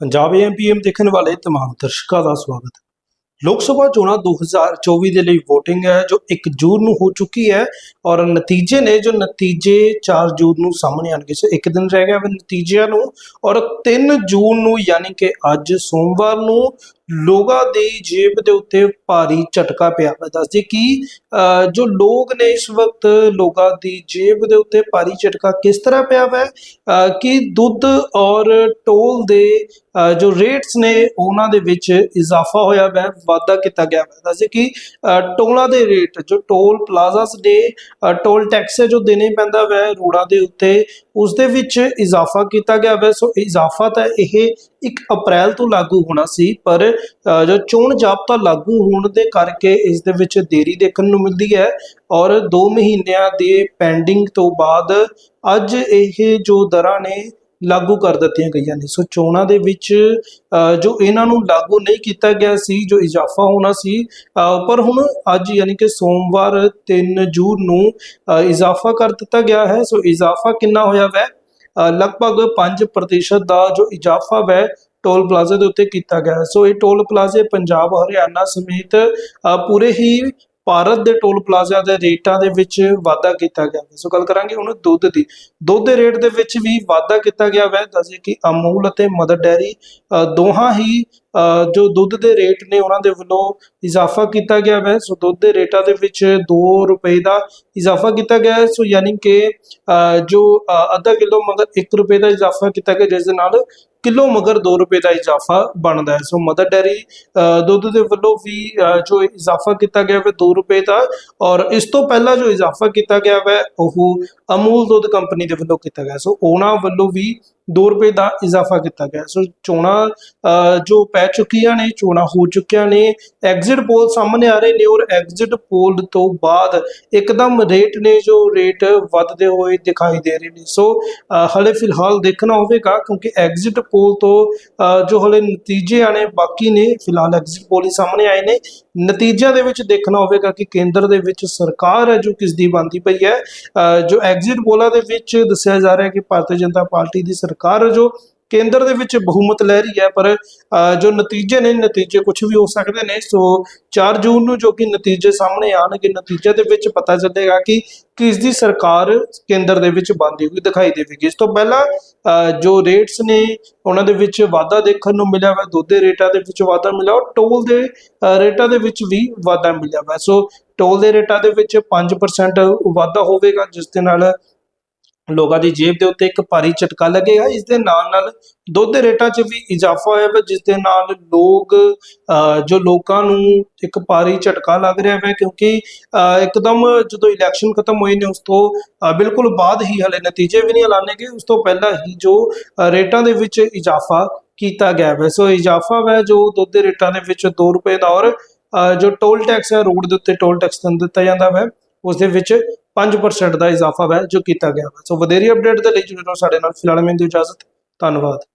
ਪੰਜਾਬ ਐਮਪੀਐਮ ਦੇਖਣ ਵਾਲੇ तमाम ਦਰਸ਼ਕਾਂ ਦਾ ਸਵਾਗਤ ਹੈ ਲੋਕ ਸਭਾ ਚੋਣਾਂ 2024 ਦੇ ਲਈ VOTING ਹੈ ਜੋ 1 ਜੂਨ ਨੂੰ ਹੋ ਚੁੱਕੀ ਹੈ ਔਰ ਨਤੀਜੇ ਨੇ ਜੋ ਨਤੀਜੇ 4 ਜੂਨ ਨੂੰ ਸਾਹਮਣੇ ਆਣਗੇ ਸੋ ਇੱਕ ਦਿਨ ਰਹਿ ਗਿਆ ਵਾ ਨਤੀਜਿਆਂ ਨੂੰ ਔਰ 3 ਜੂਨ ਨੂੰ ਯਾਨੀ ਕਿ ਅੱਜ ਸੋਮਵਾਰ ਨੂੰ ਲੋਕਾਂ ਦੀ ਜੇਬ ਦੇ ਉੱਤੇ ਭਾਰੀ ਝਟਕਾ ਪਿਆ। ਹੈ ਦੱਸਦੇ ਕਿ ਜੋ ਲੋਕ ਨੇ ਇਸ ਵਕਤ ਲੋਕਾਂ ਦੀ ਜੇਬ ਦੇ ਉੱਤੇ ਭਾਰੀ ਝਟਕਾ ਕਿਸ ਤਰ੍ਹਾਂ ਪਿਆ ਹੈ ਕਿ ਦੁੱਧ ਔਰ ਟੋਲ ਦੇ ਜੋ ਰੇਟਸ ਨੇ ਉਹਨਾਂ ਦੇ ਵਿੱਚ ਇਜ਼ਾਫਾ ਹੋਇਆ ਹੈ ਵਾਧਾ ਕੀਤਾ ਗਿਆ। ਹੈ ਦੱਸਦੇ ਕਿ ਅਹ, ਟੋਲਾਂ ਦੇ ਰੇਟ ਜੋ ਟੋਲ ਪਲਾਜ਼ਾਸ ਦੇ ਟੋਲ ਟੈਕਸ ਜੋ ਦੇਣੇ ਪੈਂਦਾ ਹੈ ਰੋਡਾਂ ਦੇ ਉੱਤੇ ਉਸ ਦੇ ਵਿੱਚ ਇਜ਼ਾਫਾ ਕੀਤਾ ਗਿਆ ਹੈ ਸੋ ਇਜ਼ਾਫਾ ਤਾਂ ਇਹ 1 ਅਪ੍ਰੈਲ ਤੋਂ ਲਾਗੂ ਹੋਣਾ ਸੀ ਪਰ ਜੋ ਚੋਣ ਜਾਬਤਾ ਲਾਗੂ ਹੋਣ ਦੇ ਕਰਕੇ ਇਸ ਦੇ ਵਿੱਚ ਦੇਰੀ ਦੇਖਣ ਨੂੰ ਮਿਲਦੀ ਹੈ ਔਰ 2 ਮਹੀਨਿਆਂ ਦੇ ਪੈਂਡਿੰਗ ਤੋਂ ਬਾਅਦ ਅੱਜ ਇਹ ਜੋ ਦਰਾਂ ਨੇ ਲਾਗੂ ਕਰ ਦਿੱਤੀਆਂ ਗਈਆਂ ਨੇ। ਸੋ ਚੋਣਾਂ ਦੇ ਵਿੱਚ ਜੋ ਇਹਨਾਂ ਨੂੰ ਲਾਗੂ ਨਹੀਂ ਕੀਤਾ ਗਿਆ ਸੀ ਜੋ ਇਜ਼ਾਫਾ ਹੋਣਾ ਸੀ ਅ, ਪਰ ਹੁਣ ਅੱਜ ਯਾਨੀ ਕਿ ਸੋਮਵਾਰ 3 ਜੂਨ ਨੂੰ ਇਜ਼ਾਫਾ ਕਰ ਦਿੱਤਾ ਗਿਆ ਹੈ। ਸੋ ਇਜ਼ਾਫਾ ਕਿੰਨਾ ਹੋਇਆ ਵੈ? ਲਗਭਗ 5% ਦਾ ਜੋ ਇਜ਼ਾਫਾ ਵੈ ਟੋਲ ਪਲਾਜ਼ਾ ਦੇ ਉੱਤੇ ਕੀਤਾ ਗਿਆ ਹੈ। ਸੋ ਇਹ ਟੋਲ ਪਲਾਜ਼ੇ ਪੰਜਾਬ ਹਰਿਆਣਾ ਸਮੇਤ ਪੂਰੇ ਹੀ ਭਾਰਤ ਦੇ ਟੋਲ ਪਲਾਜ਼ਾ ਦੇ ਰੇਟਾਂ ਦੇ ਵਿੱਚ ਵਾਧਾ ਕੀਤਾ ਗਿਆ ਹੈ। ਸੋ ਗੱਲ ਕਰਾਂਗੇ ਹੁਣ ਦੁੱਧ ਦੀ ਦੁੱਧ ਦੇ ਰੇਟ ਦੇ ਵਿੱਚ ਵੀ ਵਾਧਾ ਕੀਤਾ ਗਿਆ ਹੈ ਦੱਸੇ ਕਿ ਅਮੂਲ ਅਤੇ ਮਦਰ ਡੈਰੀ ਦੋਹਾਂ ਹੀ ਅ, ਜੋ ਦੁੱਧ ਦੇ ਰੇਟ ਨੇ ਉਹਨਾਂ ਦੇ ਵੱਲੋਂ ਇਜ਼ਾਫਾ ਕੀਤਾ ਗਿਆ ਹੈ ਸੋ ਦੁੱਧ ਦੇ ਰੇਟਾਂ ਦੇ ਵਿੱਚ 2 ਰੁਪਏ ਦਾ ਇਜ਼ਾਫਾ ਕੀਤਾ ਗਿਆ ਹੈ ਸੋ ਯਾਨੀ ਕਿ ਅ, ਜੋ ਅੱਧਾ ਕਿਲੋ ਮਗਰ 1 ਰੁਪਏ ਦਾ ਇਜ਼ਾਫਾ ਕੀਤਾ ਗਿਆ ਜਿਸ ਦੇ ਨਾਲ ਕਿਲੋ ਮਗਰ 2 ਰੁਪਏ ਦਾ ਇਜ਼ਾਫਾ ਬਣਦਾ ਹੈ। ਸੋ ਮਦਰ ਡੈਰੀ ਅ, ਦੁੱਧ ਦੇ ਵੱਲੋਂ ਵੀ ਜੋ ਇਜ਼ਾਫਾ ਕੀਤਾ ਗਿਆ ਹੈ 2 ਰੁਪਏ ਦਾ ਔਰ ਇਸ ਤੋਂ ਪਹਿਲਾਂ ਜੋ ਇਜ਼ਾਫਾ ਕੀਤਾ ਗਿਆ ਹੈ ਉਹ ਅਮੂਲ ਦੁੱਧ ਕੰਪਨੀ ਦੇ ਵੱਲੋਂ ਕੀਤਾ ਗਿਆ। ਸੋ ਉਹਨਾਂ ਵੱਲੋਂ ਵੀ 2 ਰੁਪਏ ਦਾ ਇਜ਼ਾਫਾ ਕੀਤਾ ਗਿਆ। ਸੋ ਚੋਣਾਂ ਅ, ਜੋ ਪੈ ਚੁੱਕੀਆਂ ਨੇ ਚੋਣਾਂ ਹੋ ਚੁੱਕੀਆਂ ਨੇ ਐਗਜ਼ਿਟ ਪੋਲ ਸਾਹਮਣੇ ਆ ਰਹੇ ਨੇ ਔਰ ਐਗਜ਼ਿਟ ਪੋਲ ਤੋਂ ਬਾਅਦ ਇੱਕਦਮ ਰੇਟ ਨੇ ਜੋ ਰੇਟ ਵੱਧਦੇ ਹੋਏ ਦਿਖਾਈ ਦੇ ਰਹੇ ਨੇ। ਸੋ ਅ, ਹਲੇ ਫਿਲਹਾਲ ਦੇਖਣਾ ਹੋਵੇਗਾ ਕਿਉਂਕਿ ਐਗਜ਼ਿਟ ਪੋਲ ਤੋਂ ਅ, ਜੋ ਹਲੇ ਨਤੀਜੇ ਆਣੇ ਬਾਕੀ ਨੇ ਫਿਲਹਾਲ ਐਗਜ਼ਿਟ ਪੋਲ ਹੀ ਸਾਹਮਣੇ ਆਏ ਨੇ। ਨਤੀਜਿਆਂ ਦੇ ਵਿੱਚ ਦੇਖਣਾ ਹੋਵੇਗਾ ਕਿ ਕੇਂਦਰ ਦੇ ਵਿੱਚ ਸਰਕਾਰ ਹੈ ਜੋ ਕਿਸ ਦੀ ਬਣਦੀ ਪਈ ਹੈ। ਅ, ਜੋ ਐਗਜ਼ਿਟ ਪੋਲਾਂ ਦੇ ਵਿੱਚ ਦੱਸਿਆ ਜਾ ਰਿਹਾ ਹੈ ਕਿ ਭਾਰਤੀ ਜਨਤਾ ਪਾਰਟੀ ਦੀ ਸਰਕਾਰ ਹੈ ਜੋ ਕੇਂਦਰ ਦੇ ਵਿੱਚ ਬਹੁਮਤ ਲੈ ਰਹੀ ਹੈ ਪਰ ਜੋ ਨਤੀਜੇ ਨੇ ਨਤੀਜੇ ਕੁਝ ਵੀ ਹੋ ਸਕਦੇ ਨੇ ਸੋ 4 ਜੂਨ ਨੂੰ ਜੋ ਕਿ ਨਤੀਜੇ ਸਾਹਮਣੇ ਆਣਗੇ ਨਤੀਜੇ ਦੇ ਵਿੱਚ ਪਤਾ ਚੱਲੇਗਾ ਕਿ ਕਿਸ ਦੀ ਸਰਕਾਰ ਕੇਂਦਰ ਦੇ ਵਿੱਚ ਬਣਦੀ ਹੋਈ ਦਿਖਾਈ ਦੇਵੇਗੀ। ਇਸ ਤੋਂ ਪਹਿਲਾਂ ਅ, ਜੋ ਰੇਟਸ ਨੇ ਉਹਨਾਂ ਦੇ ਵਿੱਚ ਵਾਧਾ ਦੇਖਣ ਨੂੰ ਮਿਲਿਆ ਵਾ ਦੁੱਧ ਦੇ ਰੇਟਾਂ ਦੇ ਵਿੱਚ ਵਾਧਾ ਮਿਲਿਆ ਔਰ ਟੋਲ ਦੇ ਅ, ਰੇਟਾਂ ਦੇ ਵਿੱਚ ਵੀ ਵਾਧਾ ਮਿਲਿਆ ਵਾ। ਸੋ ਟੋਲ ਦੇ ਰੇਟਾਂ ਦੇ ਵਿੱਚ 5% ਵਾਧਾ ਹੋਵੇਗਾ ਜਿਸ ਦੇ ਨਾਲ ਲੋਕਾਂ ਦੀ ਜੇਬ ਦੇ ਉੱਤੇ ਇੱਕ ਭਾਰੀ ਝਟਕਾ ਲੱਗੇਗਾ ਇਸ ਦੇ ਨਾਲ ਨਾਲ ਦੁੱਧ ਦੇ ਰੇਟਾਂ 'ਚ ਵੀ ਇਜ਼ਾਫਾ ਹੋਇਆ ਹੈ ਜਿਸ ਦੇ ਨਾਲ ਲੋਕ ਜੋ ਲੋਕਾਂ ਨੂੰ ਇੱਕ ਭਾਰੀ ਝਟਕਾ ਲੱਗ ਰਿਹਾ ਹੈ ਕਿਉਂਕਿ ਅ, ਇੱਕਦਮ ਜਦੋਂ ਇਲੈਕਸ਼ਨ ਖਤਮ ਹੋਏ ਨੇ ਉਸ ਤੋਂ ਬਿਲਕੁਲ ਬਾਅਦ ਹੀ ਹਲੇ ਨਤੀਜੇ ਵੀ ਨਹੀਂ ਐਲਾਨੇ ਗਏ। ਉਸ ਤੋਂ ਪਹਿਲਾਂ ਹੀ ਜੋ ਰੇਟਾਂ ਦੇ ਵਿੱਚ ਇਜ਼ਾਫਾ ਕੀਤਾ ਗਿਆ ਹੈ ਸੋ ਇਜ਼ਾਫਾ ਹੈ ਜੋ ਦੁੱਧ ਦੇ ਰੇਟਾਂ ਦੇ ਵਿੱਚ 2 ਰੁਪਏ ਦਾ ਔਰ ਜੋ ਟੋਲ ਟੈਕਸ ਹੈ ਰੋਡ ਦੇ ਉੱਤੇ ਟੋਲ ਟੈਕਸ ਦਿੱਤਾ ਜਾਂਦਾ ਹੈ ਉਸ ਦੇ ਵਿੱਚ 5% ਦਾ ਇਜ਼ਾਫਾ ਹੈ ਜੋ ਕੀਤਾ ਗਿਆ ਹੈ ਸੋ ਵਧੇਰੀ ਅਪਡੇਟ ਦੇ ਲਈ ਜੁੜੇ ਰਹੋ ਸਾਡੇ ਨਾਲ। ਫਿਲਹਾਲ ਮੈਨੂੰ ਦਿਓ ਇਜਾਜ਼ਤ। ਧੰਨਵਾਦ।